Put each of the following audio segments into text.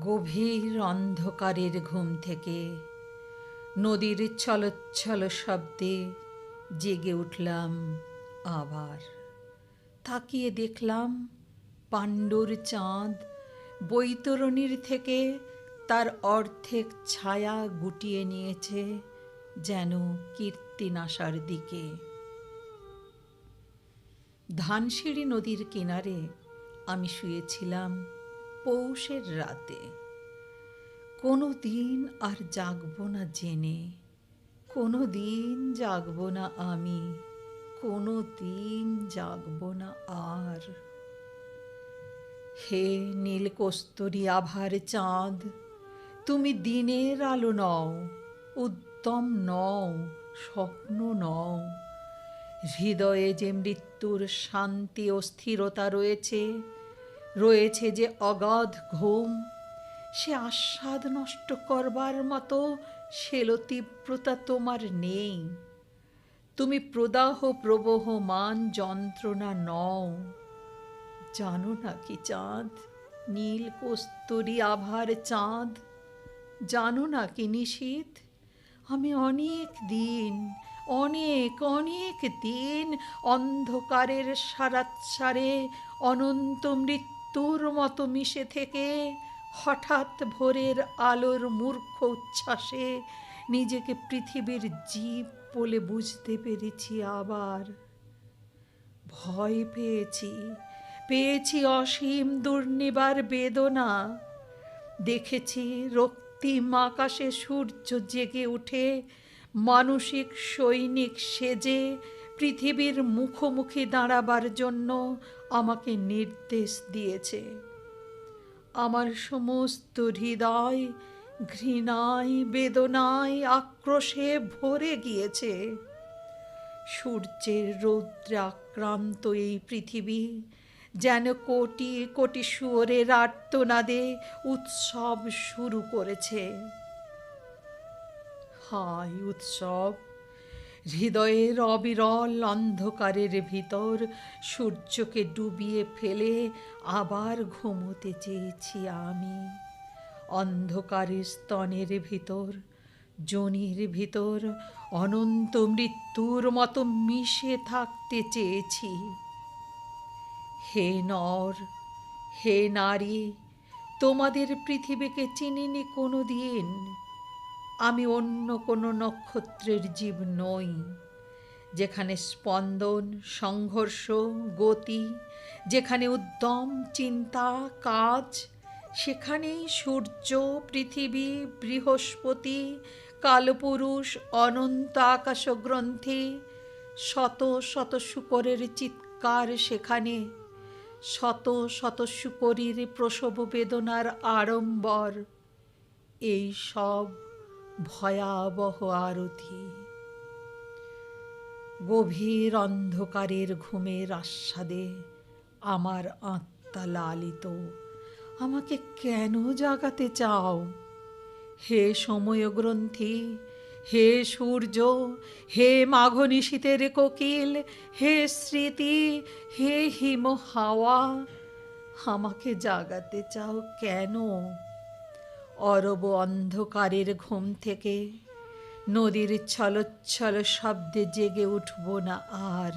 গভীর অন্ধকারের ঘুম থেকে নদীর ছলচ্ছল শব্দে জেগে উঠলাম আবার। তাকিয়ে দেখলাম পাণ্ডুর চাঁদ বৈতরণীর থেকে তার অর্ধেক ছায়া গুটিয়ে নিয়েছে যেন কীর্তিনাশার দিকে। ধানসিঁড়ি নদীর কিনারে আমি শুয়েছিলাম। পৌষের রাতে। কোনো দিন আর জাগব না জেনে, কোনো দিন জাগব না আমি, কোনো দিন জাগব না আর। হে নীলকস্তরী আভার চাঁদ, তুমি দিনের আলো নও, উদ্যম নও, স্বপ্ন নও। হৃদয়ে যে মৃত্যুর শান্তি ও স্থিরতা রয়েছে রয়েছে যে অগাধ ঘুম। সে আস্বাদ নষ্ট করবার মতো শেলো তীব্রতা তোমার নেই। তুমি প্রদাহ প্রবহমান যন্ত্রণা নও। জানো না কি চাঁদ? নীল কস্তুরী আভার চাঁদ। জানো না কি নিশীথ আমি অনেক দিন, অনেক অনেক দিন অন্ধকারের সারাৎসারে অনন্ত মৃত্যুর মতো মিশে থেকে হঠাৎ ভোরের আলোর মূর্খ উচ্ছ্বাসে নিজেকে পৃথিবীর জীব বলে বুঝতে পেরেছি আবার। ভয় পেয়েছি পেয়েছি অসীম দুর্নিবার বেদনা। দেখেছি রক্তিম আকাশে সূর্য জেগে উঠে, মানসিক, সৈনিক সেজে পৃথিবীর মুখোমুখি দাঁড়াবার জন্য আমাকে নির্দেশ দিয়েছে। আমার সমস্ত হৃদয় ঘৃণায়, বেদনায়, আক্রোশে ভরে গিয়েছে। সূর্যের রৌদ্রে আক্রান্ত এই পৃথিবী যেন কোটি কোটি শুয়োরের আর্তনাদে উৎসব শুরু করেছে। হায়, উৎসব! হৃদয়ের অবিরল অন্ধকারের ভিতর সূর্যকে ডুবিয়ে ফেলে আবার ঘুমোতে চেয়েছি আমি। অন্ধকারের স্তনের ভিতর, জনির ভিতর, অনন্ত মৃত্যুর মতো মিশে থাকতে চেয়েছি। হে নর, হে নারী, তোমাদের পৃথিবীকে চিনিনি কোনো দিন আমি অন্য কোনো নক্ষত্রের জীব নই, যেখানে স্পন্দন, সংঘর্ষ, গতি, যেখানে উদ্যম, চিন্তা, কাজ, সেখানেই সূর্য, পৃথিবী, বৃহস্পতি, কালপুরুষ, অনন্ত আকাশগ্রন্থি, শত শত শুকরের চিৎকার সেখানে, শত শত শুকরীর প্রসব বেদনার আড়ম্বর, এই সব ভয়াবহ আরতি। গভীর অন্ধকারের ঘুমের আস্বাদে আমার আত্মা লালিত। আমাকে কেন জাগাতে চাও? হে সময়গ্রন্থি, হে সূর্য, হে মাঘনী শীতের কোকিল, হে স্মৃতি, হে হিম হাওয়া আমাকে জাগাতে চাও কেন? অরব অন্ধকারের ঘুম থেকে নদীর ছলচ্ছল শব্দে জেগে উঠব না আর।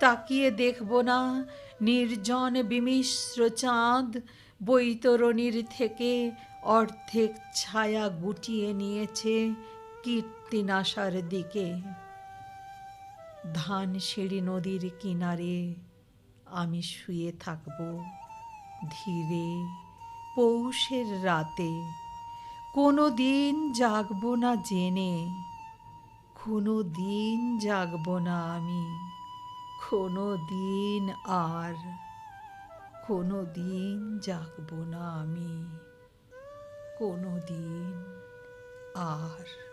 তাকিয়ে দেখব না নির্জন বিমিশ্র চাঁদ বৈতরণীর থেকে অর্ধেক ছায়া গুটিয়ে নিয়েছে কীর্তিনাশার দিকে। ধানসিঁড়ি নদীর কিনারে আমি শুয়ে থাকব ধীরে পৌষের রাতে। কোনো দিন জাগব না জেনে কোনো দিন জাগব না আমি কোনো দিন আর কোনো দিন জাগব না আমি কোনো দিন আর।